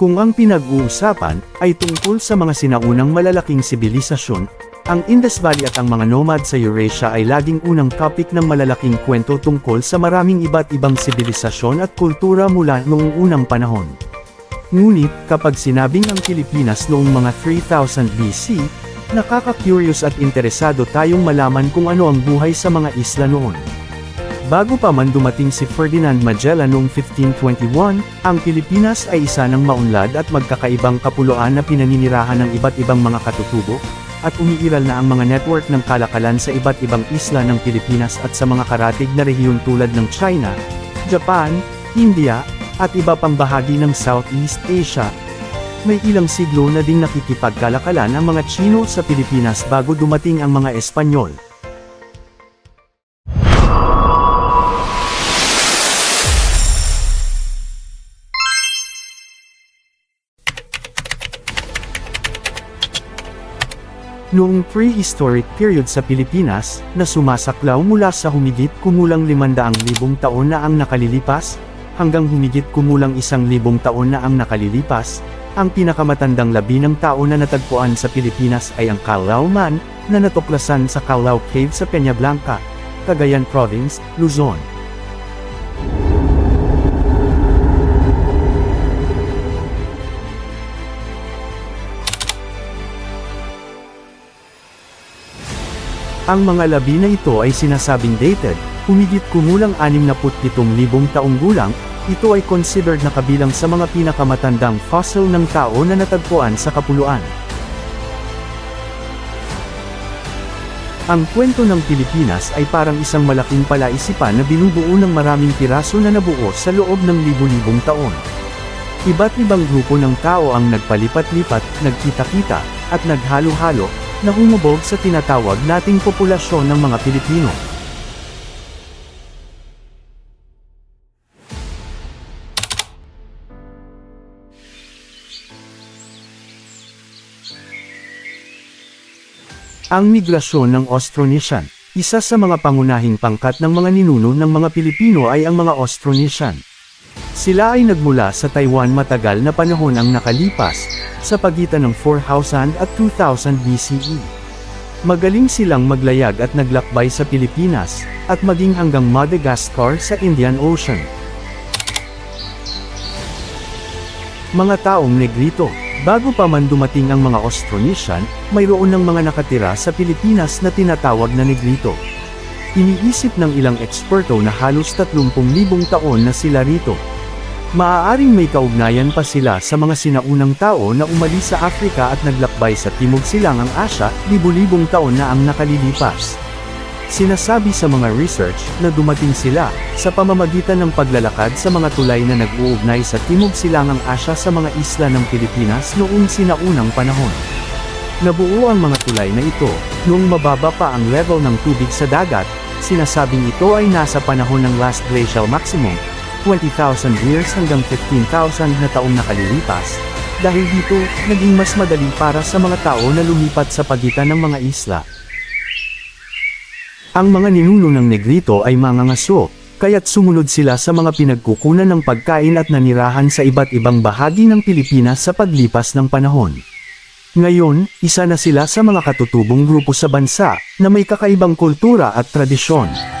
Kung ang pinag-uusapan ay tungkol sa mga sinaunang malalaking sibilisasyon, ang Indus Valley at ang mga nomad sa Eurasia ay laging unang topic ng malalaking kwento tungkol sa maraming iba't ibang sibilisasyon at kultura mula noong unang panahon. Ngunit, kapag sinabing ang Pilipinas noong mga 3000 BC, nakaka-curious at interesado tayong malaman kung ano ang buhay sa mga isla noon. Bago pa man dumating si Ferdinand Magellan noong 1521, ang Pilipinas ay isa ng maunlad at magkakaibang kapuluan na pinaninirahan ng iba't ibang mga katutubo, at umiiral na ang mga network ng kalakalan sa iba't ibang isla ng Pilipinas at sa mga karatig na rehiyon tulad ng China, Japan, India, at iba pang bahagi ng Southeast Asia. May ilang siglo na ding nakikipagkalakalan ang mga Chino sa Pilipinas bago dumating ang mga Espanyol. Noong prehistoric period sa Pilipinas, na sumasaklaw mula sa humigit kumulang 500,000 taon na ang nakalilipas, hanggang humigit kumulang 1,000 taon na ang nakalilipas, ang pinakamatandang labi ng tao na natagpuan sa Pilipinas ay ang Calao Man, na natuklasan sa Calao Cave sa Peñablanca, Cagayan Province, Luzon. Ang mga labi na ito ay sinasabing dated, humigit kumulang 67,000 taong gulang, ito ay considered na kabilang sa mga pinakamatandang fossil ng tao na natagpuan sa kapuluan. Ang kwento ng Pilipinas ay parang isang malaking palaisipan na binubuo ng maraming piraso na nabuo sa loob ng libu-libong taon. Iba't ibang grupo ng tao ang nagpalipat-lipat, nagkita-kita, at naghalo-halo, na humubog sa tinatawag nating populasyon ng mga Pilipino. Ang migrasyon ng Austronesian, isa sa mga pangunahing pangkat ng mga ninuno ng mga Pilipino ay ang mga Austronesian. Sila ay nagmula sa Taiwan matagal na panahon ang nakalipas, sa pagitan ng 4000 at 2000 BCE. Magaling silang maglayag at naglakbay sa Pilipinas, at maging hanggang Madagascar sa Indian Ocean. Mga taong negrito, bago pa man dumating ang mga Austronesian, mayroon ng mga nakatira sa Pilipinas na tinatawag na negrito. Iniisip ng ilang eksperto na halos 30,000 taon na sila rito. Maaaring may kaugnayan pa sila sa mga sinaunang tao na umalis sa Afrika at naglakbay sa Timog Silangang Asya, libu-libong taon na ang nakalilipas. Sinasabi sa mga research na dumating sila sa pamamagitan ng paglalakad sa mga tulay na nag-uugnay sa Timog Silangang Asya sa mga isla ng Pilipinas noong sinaunang panahon. Nabuo ang mga tulay na ito noong mababa pa ang level ng tubig sa dagat, sinasabing ito ay nasa panahon ng last glacial maximum, 20,000 years hanggang 15,000 na taong nakalilipas. Dahil dito, naging mas madali para sa mga tao na lumipat sa pagitan ng mga isla. Ang mga ninuno ng negrito ay mga ngaso, kaya't sumunod sila sa mga pinagkukunan ng pagkain at nanirahan sa iba't ibang bahagi ng Pilipinas sa paglipas ng panahon. Ngayon, isa na sila sa mga katutubong grupo sa bansa, na may kakaibang kultura at tradisyon.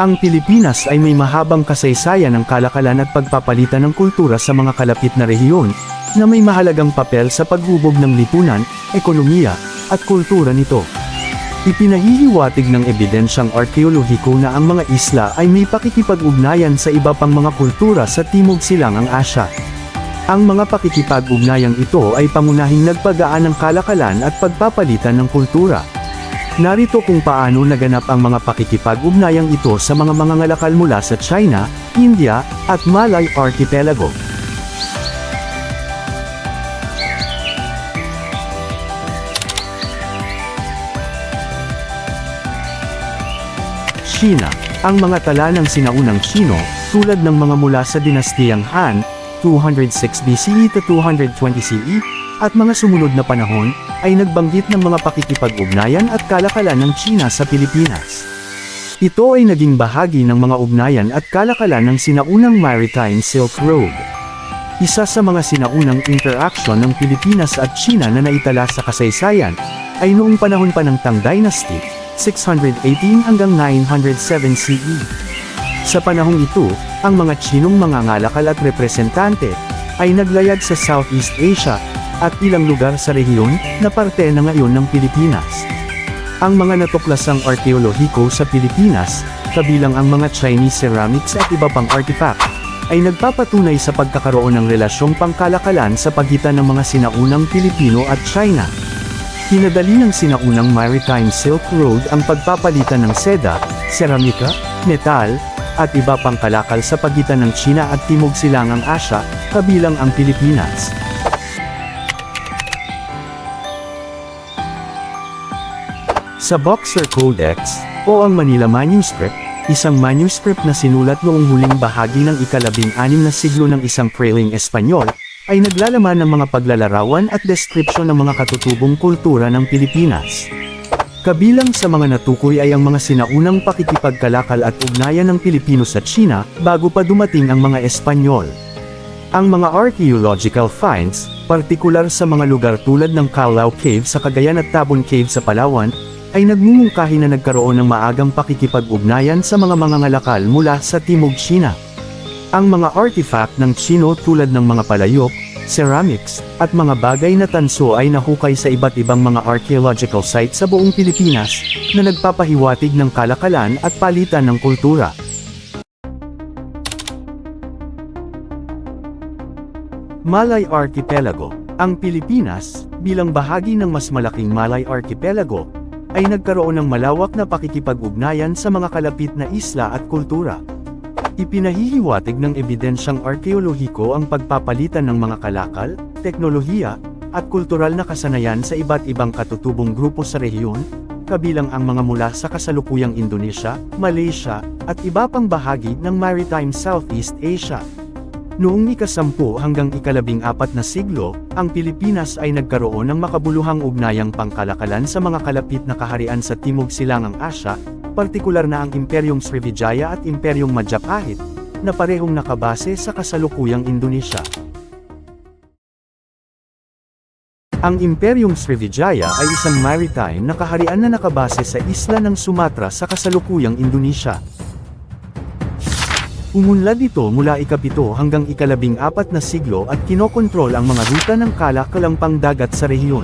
Ang Pilipinas ay may mahabang kasaysayan ng kalakalan at pagpapalitan ng kultura sa mga kalapit na rehiyon, na may mahalagang papel sa paghubog ng lipunan, ekonomiya, at kultura nito. Ipinahihiwatig ng ebidensyang arkeolohiko na ang mga isla ay may pakikipag-ugnayan sa iba pang mga kultura sa Timog Silangang Asya. Ang mga pakikipag-ugnayang ito ay pangunahing nagpagaan ng kalakalan at pagpapalitan ng kultura. Narito kung paano naganap ang mga pakikipag-ugnayang ito sa mga mangangalakal mula sa China, India, at Malay Archipelago. China, ang mga tala ng sinaunang Chino, tulad ng mga mula sa dinastiyang Han, 206 BCE to 220 CE, at mga sumunod na panahon, ay nagbanggit ng mga pakikipag-ugnayan at kalakalan ng China sa Pilipinas. Ito ay naging bahagi ng mga ugnayan at kalakalan ng sinaunang Maritime Silk Road. Isa sa mga sinaunang interaction ng Pilipinas at China na naitala sa kasaysayan, ay noong panahon pa ng Tang Dynasty, 618 hanggang 907 CE. Sa panahong ito, ang mga Chinong mangangalakal at representante, ay naglayag sa Southeast Asia, at ilang lugar sa rehiyon, na parte na ngayon ng Pilipinas. Ang mga natuklasang arkeolohiko sa Pilipinas, kabilang ang mga Chinese ceramics at iba pang artifact, ay nagpapatunay sa pagkakaroon ng relasyong pangkalakalan sa pagitan ng mga sinaunang Pilipino at China. Hinadali ng sinaunang Maritime Silk Road ang pagpapalitan ng seda, seramika, metal, at iba pang kalakal sa pagitan ng China at Timog Silangang Asya, kabilang ang Pilipinas. Sa Boxer Codex, o ang Manila Manuscript, isang manuscript na sinulat noong huling bahagi ng ikalabing anim na siglo ng isang prailing Espanyol, ay naglalaman ng mga paglalarawan at deskripsyon ng mga katutubong kultura ng Pilipinas. Kabilang sa mga natukoy ay ang mga sinaunang pakikipagkalakal at ugnayan ng Pilipino sa China, bago pa dumating ang mga Espanyol. Ang mga archaeological finds, partikular sa mga lugar tulad ng Calao Cave sa Cagayan at Tabon Cave sa Palawan, ay nagmumungkahi na nagkaroon ng maagang pakikipag-ugnayan sa mga mangangalakal mula sa Timog China. Ang mga artifact ng Chino tulad ng mga palayok, ceramics, at mga bagay na tanso ay nahukay sa iba't ibang mga archaeological site sa buong Pilipinas, na nagpapahiwatig ng kalakalan at palitan ng kultura. Malay Archipelago Ang Pilipinas, bilang bahagi ng mas malaking Malay Archipelago, ay nagkaroon ng malawak na pakikipag-ugnayan sa mga kalapit na isla at kultura. Ipinahihiwatig ng ebidensyang arkeolohiko ang pagpapalitan ng mga kalakal, teknolohiya, at kultural na kasanayan sa iba't ibang katutubong grupo sa rehiyon, kabilang ang mga mula sa kasalukuyang Indonesia, Malaysia, at iba pang bahagi ng Maritime Southeast Asia. Noong ikasampu hanggang ikalabing apat na siglo, ang Pilipinas ay nagkaroon ng makabuluhang ugnayang pangkalakalan sa mga kalapit na kaharian sa Timog Silangang Asya, partikular na ang Imperyong Srivijaya at Imperyong Majapahit, na parehong nakabase sa kasalukuyang Indonesia. Ang Imperyong Srivijaya ay isang maritime na kaharian na nakabase sa isla ng Sumatra sa kasalukuyang Indonesia. Umunlad ito mula ikapito hanggang ikalabing apat na siglo at kinokontrol ang mga ruta ng kalakalampang dagat sa rehiyon.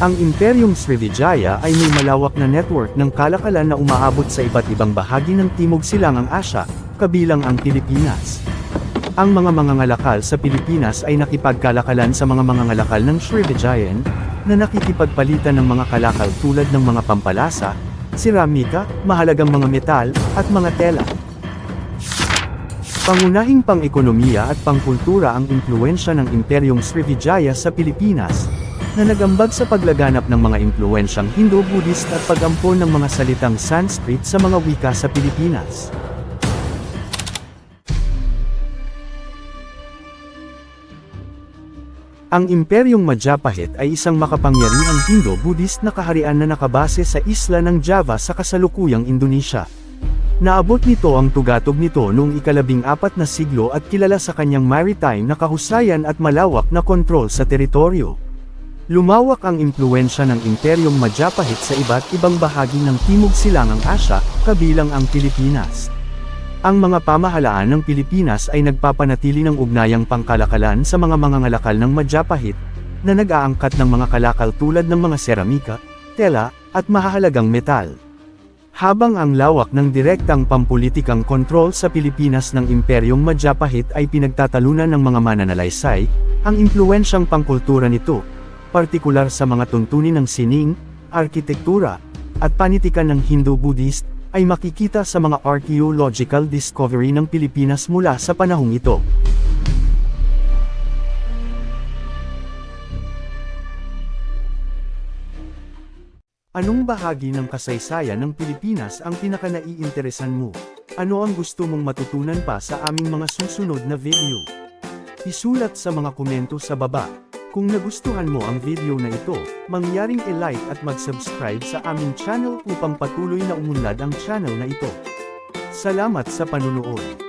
Ang Imperyong Srivijaya ay may malawak na network ng kalakalan na umaabot sa iba't ibang bahagi ng Timog Silangang Asya, kabilang ang Pilipinas. Ang mga mangangalakal sa Pilipinas ay nakipagkalakalan sa mga mangangalakal ng Srivijayan, na nakikipagpalitan ng mga kalakal tulad ng mga pampalasa, siramika, mahalagang mga metal, at mga tela. Pangunahing pang-ekonomiya at pangkultura ang impluensya ng Imperyong Srivijaya sa Pilipinas, na nagambag sa paglaganap ng mga impluensyang Hindu-Buddhist at pag-ampon ng mga salitang Sanskrit sa mga wika sa Pilipinas. Ang Imperyong Majapahit ay isang makapangyarihang Hindu-Buddhist na kaharian na nakabase sa isla ng Java sa kasalukuyang Indonesia. Naabot nito ang tugatog nito noong ikalabing apat na siglo at kilala sa kanyang maritime na kahusayan at malawak na kontrol sa teritoryo. Lumawak ang impluensya ng Imperyong Majapahit sa iba't ibang bahagi ng Timog Silangang Asya, kabilang ang Pilipinas. Ang mga pamahalaan ng Pilipinas ay nagpapanatili ng ugnayang pangkalakalan sa mga mangangalakal ng Majapahit, na nag-aangkat ng mga kalakal tulad ng mga seramika, tela, at mahahalagang metal. Habang ang lawak ng direktang pampulitikang kontrol sa Pilipinas ng Imperyong Majapahit ay pinagtatalunan ng mga mananalaysay, ang impluensyang pangkultura nito, partikular sa mga tuntunin ng sining, arkitektura, at panitikan ng Hindu-Buddhist, ay makikita sa mga archaeological discovery ng Pilipinas mula sa panahong ito. Anong bahagi ng kasaysayan ng Pilipinas ang pinaka-naiinteresan mo? Ano ang gusto mong matutunan pa sa aming mga susunod na video? Isulat sa mga komento sa baba. Kung nagustuhan mo ang video na ito, mangyaring i-like at mag-subscribe sa aming channel upang patuloy na umunlad ang channel na ito. Salamat sa panunood.